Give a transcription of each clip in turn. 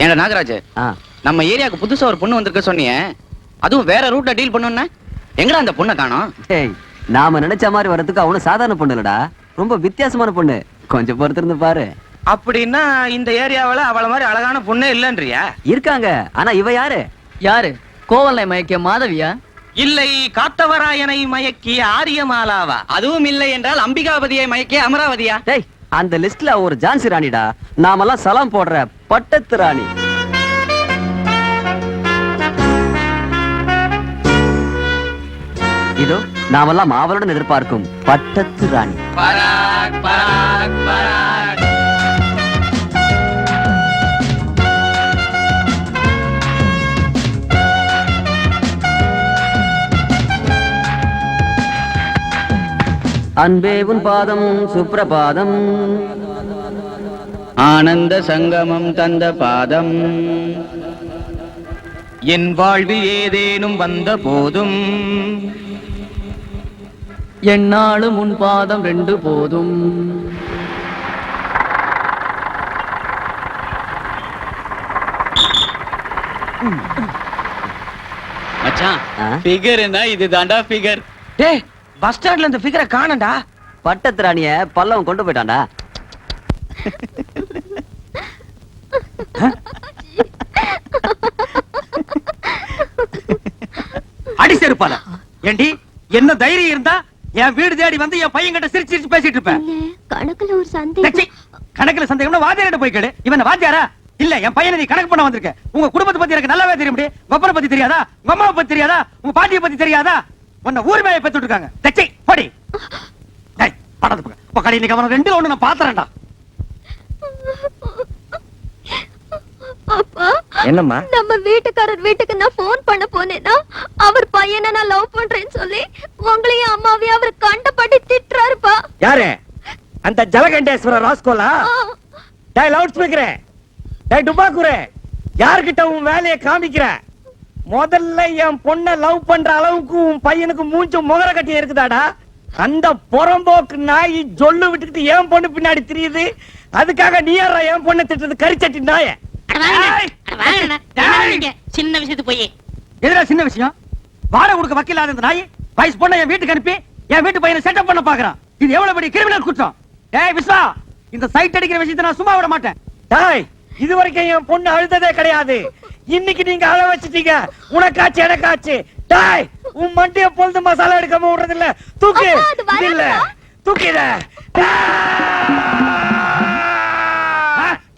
ஏன்டா நாகராஜ்? ஆ. நம்ம ஏரியாவுக்கு புதுசா ஒரு பொண்ணு வந்திருக்க சொன்னியே. அதுவும் வேற ரூட்ல டீல் பண்ணுன்னா எங்கடா அந்த பொண்ணை காணோம்? டேய் நாம நினைச்ச மாதிரி வரதுக்கு அவனும் சாதாரண பொண்ணு இல்லடா. ரொம்ப வித்தியாசமான பொண்ணு. கொஞ்சம் பொறுத்திருந்து பாரு. அப்படின்னா இந்த ஏரியாவுல அவள மாதிரி அழகான பொண்ணே இல்லன்றியா? இருக்காங்க. ஆனா இவ யாரு? யாரு? கோவலை மயக்கிய மாதவியா? இல்லை காத்தவராயனை மயக்கிய ஆரியமாலாவா? அதுவும் இல்லை என்றால் அம்பிகாபதியை மயக்கிய அமராவதியா? டேய் அந்த லிஸ்ட்ல ஒரு ஜான்சி ராணிடா. நாமெல்லாம் சலாம் போடுற பட்டத்து ராணி இதோ நாமெல்லாம் ஆவலுடன் எதிர்பார்க்கும் பட்டத்து ராணி அன்பே உன் பாதம் சுப்ரபாதம். ஆனந்த சங்கமம் தந்த பாதம். என் வாழ்வில் ஏதேனும் வந்த போதும். என்னாலும் உன் பாதம் ரெண்டு போதும். மச்சான்? ஃபிகர்னா இது தாண்டா ஃபிகர் டேய் பஸ் ஸ்டாண்ட்ல இந்த ஃபிகரை காணண்டா பட்டத்து ராணிய பல்லவன் கொண்டு போயிட்டான்டா. அடி செருப்பால. ஏண்டி என்ன தைரியம் இருந்தா என் வீடு தேடி வந்து என் பையன் கிட்ட சிரிச்சு சிரிச்சு பேசிட்டு இருப்பேன். கணக்குல ஒரு சந்தேகம். கணக்குல சந்தேகம்னா வாத்தியார்ட்ட போய் கேளு. இவன் வாத்தியாரா? இல்ல என் பையனை நீ கணக்கு பண்ண வந்திருக்க. உங்க குடும்பத்தை பத்தி எனக்கு நல்லாவே தெரியும் உங்க பத்தி தெரியாதா? உங்க அம்மாவை பத்தி தெரியாதா? உங்க பாட்டியை பத்தி தெரியாதா? உன்னை ஊர் மேய பெத்துட்டு இருக்காங்க. லட்சி, போடி. டேய், படாத பக்கம். உன் கடை இன்னைக்கு அவன ரெண்டு ஒண்ணு நான் பாத்துறேன்டா. அப்பா என்னம்மா? நம்ம வீட்டுக்காரர் வீட்டுக்கு நான் போன் பண்ண போனேன்னா அவர் பையனை நான் லவ் பண்றேன்னு சொல்லி உங்களையும் அம்மாவையும் அவர் கண்டபடி திட்டுறாருப்பா. யாரு? அந்த ஜலகண்டேஸ்வர ராஸ்கோலா? டேய் லவுட் ஸ்பீக்கரே டேய் டுபாக்குரே யார்கிட்ட உன் வேலையை காமிக்கிற? முதல்ல என் பொண்ண லவ் பண்ற அளவுக்கு உன் பையனுக்கு மூஞ்சும் முகர கட்டி இருக்குதாடா? அந்த புறம்போக்கு நாய் ஜொல்லு விட்டுக்கிட்டு என் பொண்ணு பின்னாடி தெரியுது. அதுக்காக நீ யாரா என் பொண்ணை திட்டுறது? கரிச்சட்டி நாய. சின்ன விஷயத்துக்கு போய். எதுடா சின்ன விஷயம்? வாடகை கொடுக்க வக்கீலாத இந்த நாய் வயசு பொண்ணை என் வீட்டுக்கு அனுப்பி என் வீட்டு பையனை செட்டப் பண்ண பாக்குறான். இது எவ்வளவு பெரிய கிரிமினல் குற்றம்? டேய் விஸ்வா இந்த சைட் அடிக்கிற விஷயத்தை நான் சும்மா விட மாட்டேன். டேய் இது வரைக்கும் என் பொண்ணு அழுததே கிடையாது. இன்னைக்கு நீங்க அழ வச்சிட்டீங்க. உனக்காச்சு எனக்காச்சு. டேய் உன் மண்டிய பொழுது மசாலா எடுக்காம விடுறது இல்ல. தூக்கு இல்ல வரப்பா.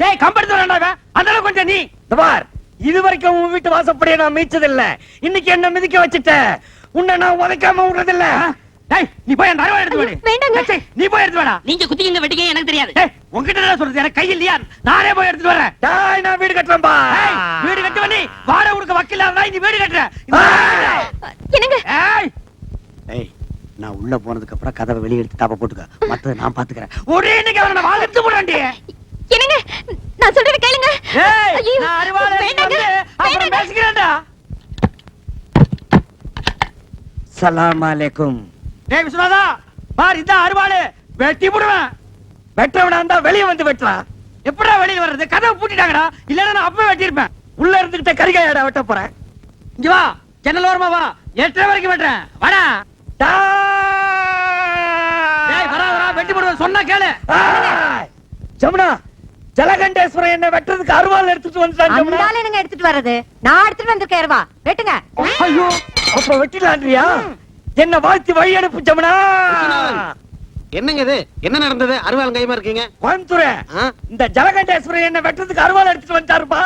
டேய் கம்பெடுத்து வரேன்டா இவன். அந்த அளவுக்கு கொஞ்சம் நீ. இந்த பார் இது வரைக்கும் உன் வீட்டு வாசப்படியை நான் மீச்சது இல்ல இன்னைக்கு என்ன மிதிக்க வச்சுட்ட. உன்னை நான் உதைக்காம விடுறது இல்ல டேய் நீ போய் அந்த அருவாள் எடுத்து வாடி வேண்டாங்க. நீ போய் எடுத்து வாடா. நீங்க குத்திங்க வெட்டிங்க எனக்கு தெரியாது. டேய் உன்கிட்ட என்ன சொல்றது. எனக்கு கை இல்லையா? நானே போய் எடுத்துட்டு வரேன். டேய் நான் வீடு கட்டுறேன் பா வீடு கட்டுவ நீ. வாடகை கொடுக்க வக்கீலா இருந்தா நீ வீடு கட்டுற. என்னங்க? ஏய். ஏய் நான் உள்ள போனதுக்கு அப்புறம் கதவை வெளிய எடுத்து தாப்ப போட்டுக்க. மத்தத நான் பாத்துக்கறேன். ஒரே இன்னைக்கு அவனை நான் வாழத்து போறான்டி என்னங்க? நான் சொல்றத கேளுங்க. ஏய் நான் எடுத்து வேண்டாங்க, வந்து அப்புறம். பேசிக்கிறேன்டா. சலாம் அலைக்கும். டேய் விஸ்வநாதா பார் இந்த அருவாளு வெட்டி போடுவேன். வெட்டவனா இருந்தா வெளிய வந்து வெட்டலாம். எப்படா வெளிய வர்றது? கதவை பூட்டிட்டாங்கடா. இல்லன்னா நான் அப்பவே வெட்டியிருப்பேன். உள்ள இருந்துகிட்ட கரிகாயடா வெட்ட போறேன். இங்க வா ஜன்னல் ஓரமா வா. எட்டரை வரைக்கும் வெட்டுறேன். வாடா. டேய் வரா வரா வெட்டி போடுவேன். சொன்னா கேளு. ஜமுனா. ஜலகண்டேஸ்வரன் என்ன வெட்டுறதுக்கு அருவாள் எடுத்துட்டு வந்துட்டான் ஜமுனா அந்தால என்னங்க எடுத்துட்டு வர்றது? நான் எடுத்துட்டு வந்திருக்கேன் ரூபா வெட்டுங்க. ஐயோ அப்ப வெட்டிலான்றியா என்ன வாழ்த்தி வழி அனுப்பு ஜமுனா என்னங்க இது? என்ன நடந்தது? அருவாள் கைமா இருக்கீங்க? கோயம்புத்தூர்? இந்த ஜலகண்டேஸ்வரன் என்ன வெட்டுறதுக்கு அருவாள் எடுத்துட்டு வந்துட்டாருப்பா?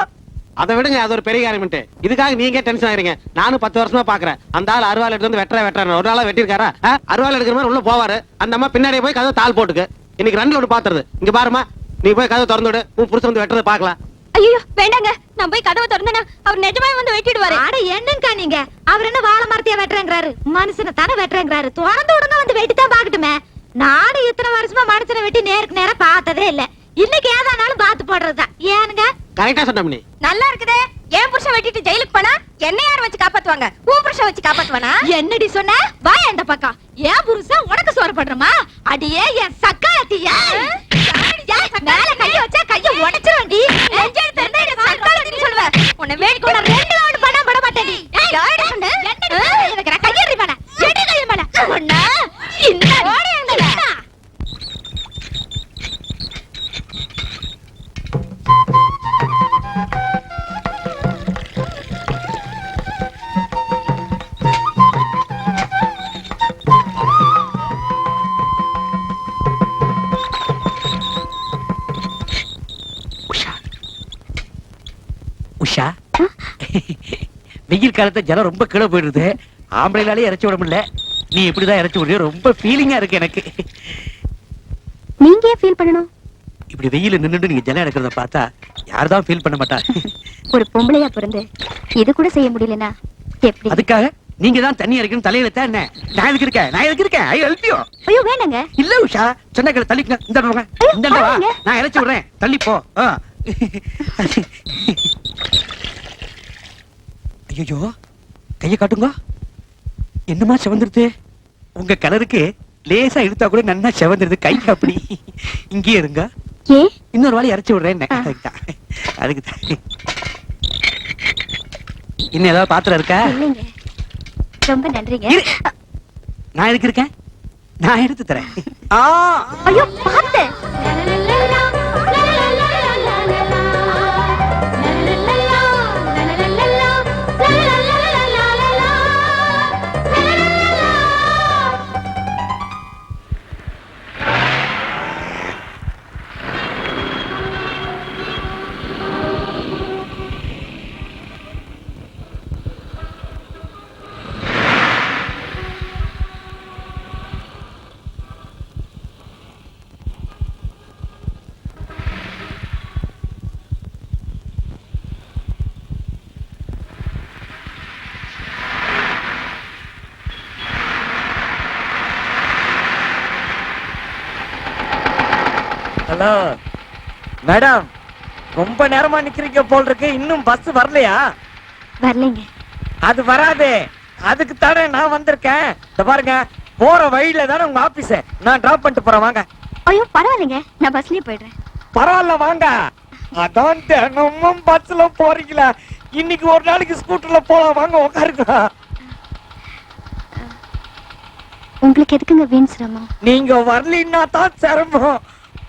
அதை விடுங்க அது ஒரு பெரிய காரியம்ட்டு இதுக்காக நீங்க டென்ஷன் ஆகிறீங்க நானும் பத்து வருஷமா பாக்குறேன். அந்த ஆள் அருவாள் எடுத்து வந்து வெட்டுற வெட்டுற ஒரு நாளா வெட்டிருக்காரா? அருவாள் எடுக்கிற மாதிரி உள்ள போவாரு. அந்த அம்மா பின்னாடியே போய் கதவை தாள் போட்டுக்கு. இன்னைக்கு ரெண்டுல ஒன்று பாத்துறது. இங்க பாருமா நீ போய் கதவை திறந்து விடு. உன் புருஷன் வந்து வெட்டுறதை பார்க்கலாம். ஐயோ வேண்டாங்க. நான் போய் கதவை திறந்தேனா அவர் நிஜமாவே வந்து வெட்டிடுவாரு. அட என்னங்கா நீங்க? அவர் என்ன வாழை மரத்தையா வெட்டுறேங்கிறாரு? மனுஷனை தானே வெட்டுறேங்கிறாரு? திறந்து விடுங்க வந்து வெட்டித்தான் பாக்கட்டுமே நானும் இத்தனை வருஷமா மனுஷனை வெட்டி நேருக்கு நேரா பார்த்ததே இல்ல. இன்னைக்கு ஏதானாலும் பார்த்து போடுறதுதான். ஏனுங்க? கரெக்டா சொன்ன நீ நல்லா இருக்குதே. என் புருஷன் வெட்டிட்டு ஜெயிலுக்கு போனா என்ன யார் வச்சு காப்பாத்துவாங்க? உன் புருஷன் வச்சு காப்பாத்துவானா? என்னடி சொன்ன? வா இந்த பக்கம். ஏன் புருஷன் உனக்கு சோறு பண்றமா அடியே என் சக்காத்தியா வெயில் காலத்துல ஜலம் ரொம்ப கீழே போயிடுது. ஆம்பளைனாலே இறச்சி விட முடியல. நீ இப்படிதான் இறச்சி விடுறிய? ரொம்ப ஃபீலிங்கா இருக்கு எனக்கு. நீங்க ஏன் ஃபீல் பண்ணணும்? இப்படி வெயில நின்னுட்டு நீங்க ஜலம் எடுக்கிறத பார்த்தா யார்தான் ஃபீல் பண்ண மாட்டா? ஒரு பொம்பளையா பிறந்து இது கூட செய்ய முடியலனா? எப்படி? அதுக்காக நீங்க தான் தண்ணி இறக்கணும் தலையில தான் என்ன? நான் எதுக்கு இருக்கேன்? நான் எதுக்கு இருக்கேன்? ஐ ஹெல்ப் யூ ஐயோ வேணாங்க. இல்ல உஷா. சொன்ன கேளு தள்ளிக்க இந்த ஐயோ, இந்த. நான் இறச்சி விடுறேன். தள்ளி போ. ஐயோ கைய காட்டுங்க. என்னமா செவந்துருது? உங்க கலருக்கு லேசா இழுத்தா கூட நன்னா செவந்துருது. கை அப்படி. இங்கேயே இருங்க. இன்னொரு வாழை இறச்சி விடுறேன். ஆ. அதுக்கு தான் இன்னும் ஏதாவது பாத்திரம் இருக்கா? ரொம்ப நன்றிங்க. நான் எதுக்கு இருக்கேன்? நான் எடுத்து தரேன். ஐயோ பார்த்து ஹலோ மேடம் ரொம்ப நேரமா நிக்கிறீங்க போல் இருக்கு இன்னும் பஸ் வரலையா? வரலைங்க. அது வராது. அதுக்கு தானே நான் வந்திருக்கேன். இந்த பாருங்க போற வழியில தானே உங்க ஆபீஸ் நான் டிராப் பண்ணிட்டு போறேன் வாங்க. ஐயோ பரவாயில்லைங்க. நான் பஸ்லயே போயிடுறேன். பரவாயில்ல வாங்க. அதான் தினமும் பஸ்ல போறீங்களா. இன்னைக்கு ஒரு நாளைக்கு ஸ்கூட்டர்ல போலாம். வாங்க உட்காருங்க. உங்களுக்கு எதுக்குங்க வீண் சிரமம்? நீங்க வரலின்னா தான் சிரமம்.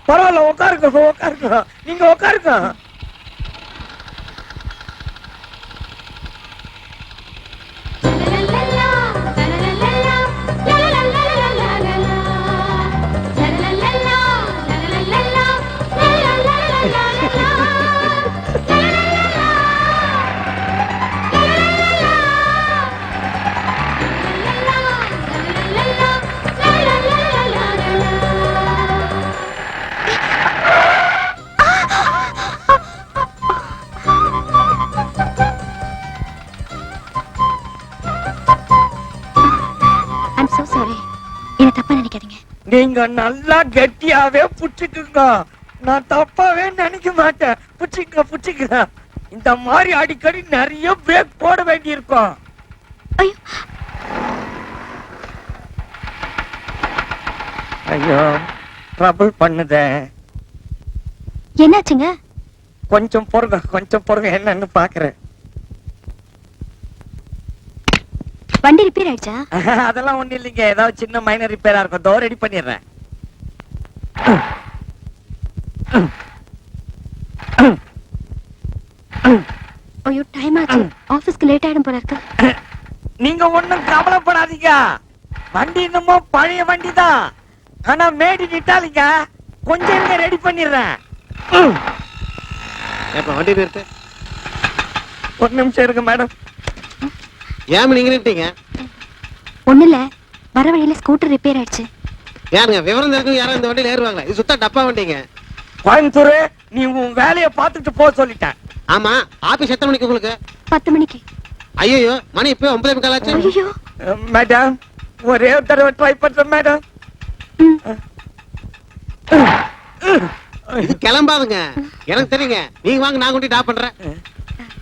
பரவாயில்ல உட்காருங்க உட்காருங்க நீங்க உட்காருங்க நீங்க நல்லா கெட்டியாவே புடிச்சுக்குங்க. நான் தப்பாவே நினைக்க மாட்டேன். புடிச்சுக்க புடிச்சுக்க இந்த மாதிரி அடிக்கடி நிறைய பிரேக் போட வேண்டி இருக்கும் ஐயோ. ஐயோ ட்ரபிள் பண்ணுதே. என்னாச்சுங்க? கொஞ்சம் பொறுங்க கொஞ்சம் பொறுங்க என்னன்னு பாக்குறேன். வண்டி ரிப்பேர் ஆயிடுச்சா? அதெல்லாம் ஒண்ணு இல்லைங்க. ஏதாவது சின்ன மைனர் ரிப்பேரா இருக்கும் தோ ரெடி பண்ணிடுறேன். ஐயோ டைம் ஆச்சு. ஆபீஸ்க்கு லேட் ஆயிடும் போல இருக்கு. நீங்க ஒண்ணும் கவலைப்படாதீங்க. வண்டி என்னமோ பழைய வண்டி தான் ஆனா மேடி நிட்டாலிங்க கொஞ்சம் ரெடி பண்ணிடுறேன். எப்ப வண்டி நிறுத்து ஒரு நிமிஷம் இருக்கு மேடம் ஏன் நீங்க நிறுத்தீங்க ஒண்ணு இல்ல வர வழியில ஸ்கூட்டர் ரிப்பேர் ஆயிடுச்சு. யாருங்க? விவரம் தெரிஞ்சவங்க யாரும் இந்த வண்டியில ஏறுவாங்களா? இது சுத்தா டப்பா வண்டிங்க. கோயம்புத்தூர் நீ உன் வேலையை பார்த்துட்டு போக சொல்லிட்டேன். ஆமா ஆபீஸ் எத்தனை மணிக்கு உங்களுக்கு? பத்து மணிக்கு. ஐயோ மணி இப்ப ஒன்பதே முக்கால் ஆச்சு. ஐயோ மேடம் ஒரே ஒரு தடவை ட்ரை பண்றேன் மேடம் இது கிளம்பாதுங்க. எனக்கு தெரியுங்க. நீங்க வாங்க நான் கொண்டு டாப் பண்றேன்.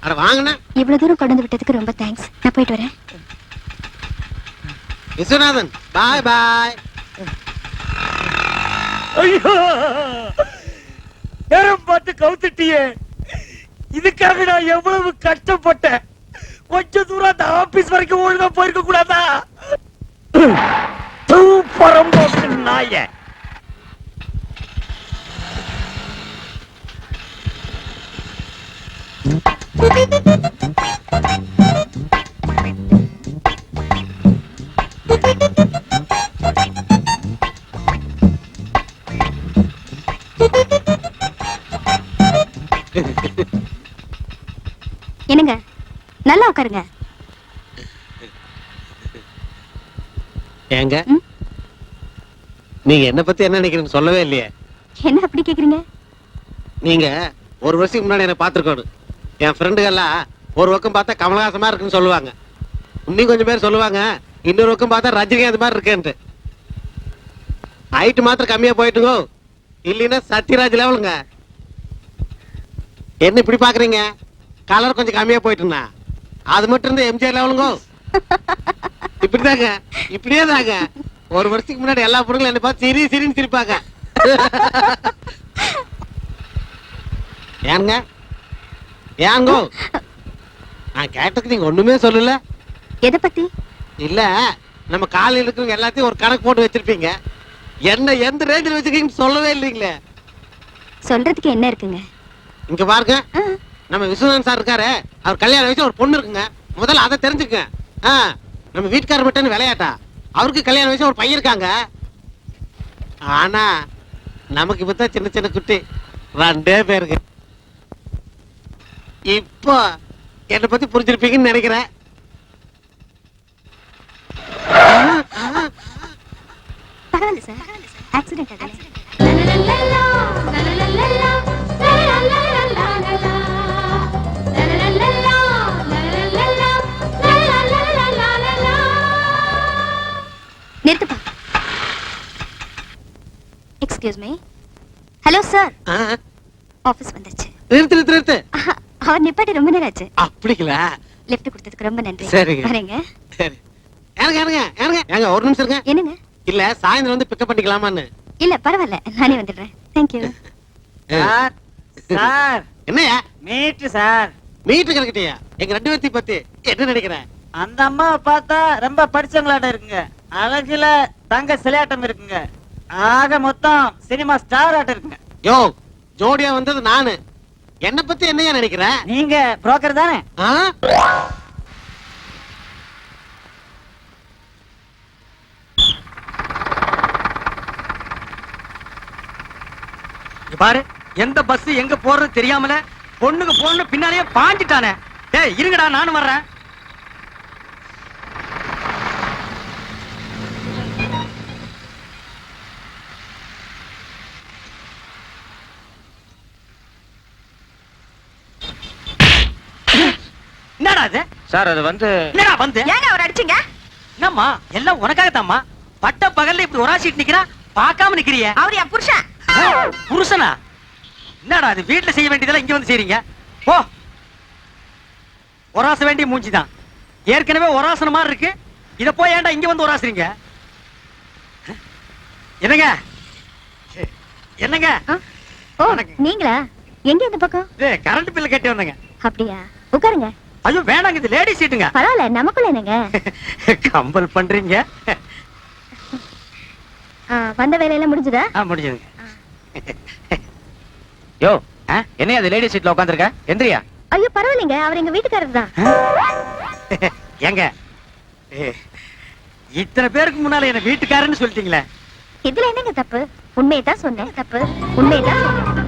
அட வாங்கண்ணா. இவ்வளவு தூரம் கொண்டு விட்டதுக்கு ரொம்ப தேங்க்ஸ் நான் போயிட்டு வரேன். விஸ்வநாதன் பாய் பாய் ஐயோ! நேரம் பார்த்து கவுத்துட்டியே. இதுக்காக நான் எவ்வளவு கஷ்டப்பட்டேன். கொஞ்ச தூரம் அந்த ஆபீஸ் வரைக்கும் ஒழுங்கா போயிருக்க கூடாதா? தூப்பரம்போக்கு நாய. Thank you. என்னங்க? நல்லா உட்காருங்க. ஏங்க? நீங்க என்ன பத்தி என்ன நினைக்கிறீங்க சொல்லவே இல்லையே. என்ன அப்படி கேக்குறீங்க? நீங்க ஒரு வருஷத்துக்கு முன்னாடி என்ன பாத்துருக்கணும் என் ஃப்ரெண்டுகள்லாம் ஒரு பக்கம் பார்த்தா கமலஹாசமாக இருக்குன்னு சொல்லுவாங்க. இன்னும் கொஞ்சம் பேர் சொல்லுவாங்க இன்னொரு பக்கம் பார்த்தா ரஜினிகாந்த் மாதிரி இருக்கேன்ட்டு. ஹைட்டு மாத்திரம் கம்மியாக போயிட்டுங்கோ. இல்லைன்னா சத்யராஜ் லெவலுங்க என்ன இப்படி பாக்குறீங்க? கலர் கொஞ்சம் கம்மியா போயிட்டுனா அது மட்டும் இருந்து எம்ஜிஆர் லெவலுங்கோ இப்படிதாங்க. இப்படியே தாங்க ஒரு வருஷத்துக்கு முன்னாடி எல்லா பொருளும் என்ன பார்த்து சிரி சிரின்னு சிரிப்பாங்க. ஏங்க? ஏங்கோ. நான் கேட்டதுக்கு நீங்க ஒண்ணுமே சொல்லல. எதை பத்தி? இல்ல நம்ம காலையில் இருக்கிறவங்க எல்லாத்தையும் ஒரு கணக்கு போட்டு வச்சிருப்பீங்க. என்ன எந்த ரேஞ்சில் வச்சிருக்கீங்கன்னு சொல்லவே இல்லைங்களே. சொல்றதுக்கு என்ன இருக்குங்க? இங்க பாருங்க. நம்ம விஸ்வநாதன் சார் இருக்காரு. அவர் கல்யாண வயசு ஒரு பொண்ணு இருக்குங்க. முதல்ல அதை தெரிஞ்சுக்கங்க. ஆ, நம்ம வீட்டுக்காரர் மட்டும் விளையாட்டா? அவருக்கு கல்யாண வயசு ஒரு பையன் இருக்காங்க. ஆனா நமக்கு இப்பதான் சின்ன சின்ன குட்டி. ரெண்டே பேருக்கு இப்போ என்னை பத்தி புரிஞ்சிருப்பீங்கன்னு நினைக்கிறேன். பரவாயில்ல சார். ஆக்சிடென்ட் ஆகல நிறுத்துப்பா. எக்ஸ்கியூஸ் மீ ஹலோ சார் ஆ, ஆபீஸ் வந்துருச்சு. நிறுத்து நிறுத்து நிறுத்து. அவர் நிப்பாட்டி ரொம்ப நேரம் ஆச்சு அப்படிங்களா லிஃப்ட் கொடுத்ததுக்கு ரொம்ப நன்றி. சரிங்க. வரேங்க. சரி. ஏனுங்க ஏனுங்க ஏனுங்க ஏங்க ஒரு நிமிஷம் இருங்க. என்னங்க? இல்ல சாயந்தரம் வந்து பிக்கப் பண்ணிக்கலாமான்னு. இல்ல பரவாயில்ல. நானே வந்துடுறேன். Thank you sir sir. என்னையா மீட்டு சார். மீட்டு கிடக்கிட்டியா எங்க ரெண்டு பேர்த்தையும் பத்தி என்ன நினைக்கிறேன் அந்த அம்மாவை பார்த்தா ரொம்ப படிச்சவங்களாட்ட இருக்குங்க. அழகுல தங்க சிலையாட்டம் இருக்குங்க. ஆக மொத்தம் சினிமா ஸ்டார் ஆட்டம் இருக்குங்க. யோ ஜோடியா வந்தது நானு. என்ன பத்தி என்னையா நினைக்கிற? நீங்க புரோக்கர் தானே? பாரு எந்த பஸ் எங்க போறது தெரியாமல பொண்ணுக்கு பொண்ணு பின்னாலேயே பாஞ்சிட்டானே. டேய் இருங்கடா நானும் வர்றேன். என்னடா இது சார் அது வந்து என்னடா வந்து? ஏங்க அவர் அடிச்சீங்க? என்னம்மா? எல்லாம் உனக்காகத்தாம்மா? பட்ட பகல்ல இப்படி ஒராசிட்டு நிக்கிறா? பார்க்காம நிக்கிறியே. அவர் என் புருஷன். புருஷனா? என்னடா அது? வீட்டுல செய்ய வேண்டியதெல்லாம் இங்க வந்து செய்றீங்க. போ. ஒராச வேண்டிய மூஞ்சிதான் ஏற்கனவே ஒராசன மாதிரி இருக்கு. இத போய் ஏன்டா இங்க வந்து ஒராசுறீங்க என்னங்க? என்னங்க? ஓ. நீங்களா? எங்க இந்த பக்கம்? கரண்ட் பில் கட்டி வந்தங்க. அப்படியா? உட்காருங்க. ஐயோ வேணாங்க இது லேடி சீட்டுங்க பரவாயில்ல நமக்குள்ள என்னங்க? கம்பல் பண்றீங்க. ஆ, வந்த வேலையெல்லாம் முடிஞ்சுதா? ஆ, முடிஞ்சதுங்க. யோ என்னையா அது லேடி சீட்ல உட்காந்துருக்க எந்திரியா? ஐயோ பரவாயில்லைங்க அவர் எங்க வீட்டுக்காரர் தான். ஏங்க ஏ, இத்தனை பேருக்கு முன்னால என்ன வீட்டுக்காரன்னு சொல்லிட்டீங்களே. இதுல என்னங்க தப்பு? உண்மையை தான் சொன்னேன் தப்பு. உண்மையை தான் சொன்னேன்.